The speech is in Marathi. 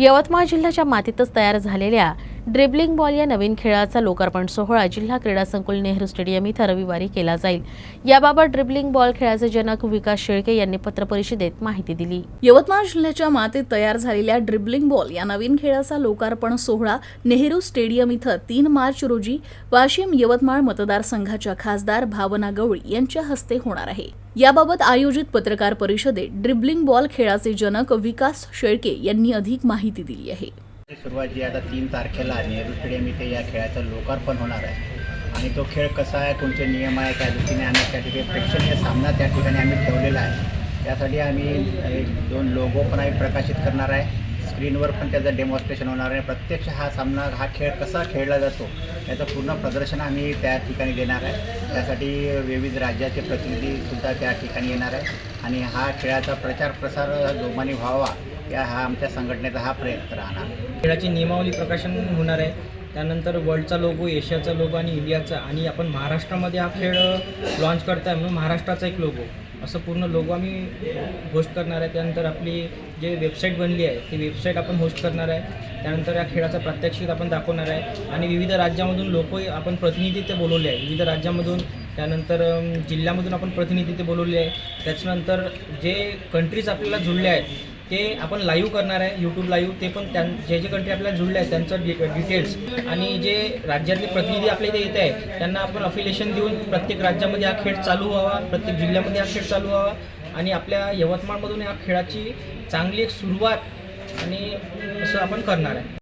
यवतमाळ जिल्ह्याच्या मातीतच तयार झालेल्या ड्रिबलिंग बॉल या नवीन खेळाचा लोकार्पण सोहळा जिल्हा क्रीडा संकुल नेहरू स्टेडियम इथं रविवारी केला जाईल. याबाबत ड्रिबलिंग बॉल खेळाचे जनक विकास शेळके यांनी पत्रपरिषदेत माहिती दिली. यवतमाळ जिल्ह्याच्या मातीत तयार झालेल्या ड्रिबलिंग बॉल या नवीन खेळाचा लोकार्पण सोहळा नेहरू स्टेडियम इथं तीन मार्च रोजी वाशिम यवतमाळ मतदारसंघाच्या खासदार भावना गवळी यांच्या हस्ते होणार आहे. याबाबत आयोजित पत्रकार परिषदेत ड्रिबलिंग बॉल खेळाचे जनक विकास शेळके यांनी अधिक माहिती दिली आहे. सुरुवात जी आता तीन तारखेला नेहरू स्टेडियम इथे या खेळाचं लोकार्पण होणार आहे. आणि तो खेळ कसा आहे कोणते नियम आहे त्या दृष्टीने आम्ही त्या ठिकाणी प्रेक्षणीय सामना त्या ठिकाणी आम्ही ठेवलेला आहे. त्यासाठी आम्ही एक दोन लोगो पण आम्ही प्रकाशित करणार आहे. स्क्रीनवर पण त्याचं डेमॉन्स्ट्रेशन होणार आहे. प्रत्यक्ष हा सामना हा खेळ कसा खेळला जातो याचं पूर्ण प्रदर्शन आम्ही त्या ठिकाणी देणार आहे. त्यासाठी विविध राज्याचे प्रतिनिधीसुद्धा त्या ठिकाणी येणार आहे. आणि हा खेळाचा प्रचार प्रसार जोमाने व्हावा या हा आमच्या संघटनेचा हा प्रयत्न राहणार. खेळाची नियमावली प्रकाशन होणार आहे. त्यानंतर वर्ल्डचा लोगो एशियाचा लोगो आणि इंडियाचा. आणि आपण महाराष्ट्रामध्ये हा खेळ लॉन्च करताय म्हणून महाराष्ट्राचा एक लोगो असं पूर्ण लोगो आम्ही होस्ट करणार आहे. त्यानंतर आपली जे वेबसाईट बनली आहे ती वेबसाईट आपण होस्ट करणार आहे. त्यानंतर या खेळाचा प्रात्यक्षिक आपण दाखवणार आहे. आणि विविध राज्यामधून लोक आपण प्रतिनिधी ते बोलवले आहे. विविध राज्यामधून त्यानंतर जिल्ह्यामधून आपण प्रतिनिधी ते बोलवले आहे. त्याच्यानंतर जे कंट्रीज आपल्याला जुळले आहेत ते आपण लाईव्ह करणार आहे यूट्यूब लाईव्ह ते पण त्यां जे जे कंट्री आपल्याला जुळले आहेत त्यांचं डि डिटेल्स आणि जे राज्यातले प्रतिनिधी आपल्या इथे येत आहे त्यांना आपण अफिलिएशन देऊन प्रत्येक राज्यामध्ये हा खेळ चालू व्हावा प्रत्येक जिल्ह्यामध्ये हा खेळ चालू व्हावा. आणि आपल्या यवतमाळमधून या खेळाची चांगली एक सुरुवात आणि असं आपण करणार आहे.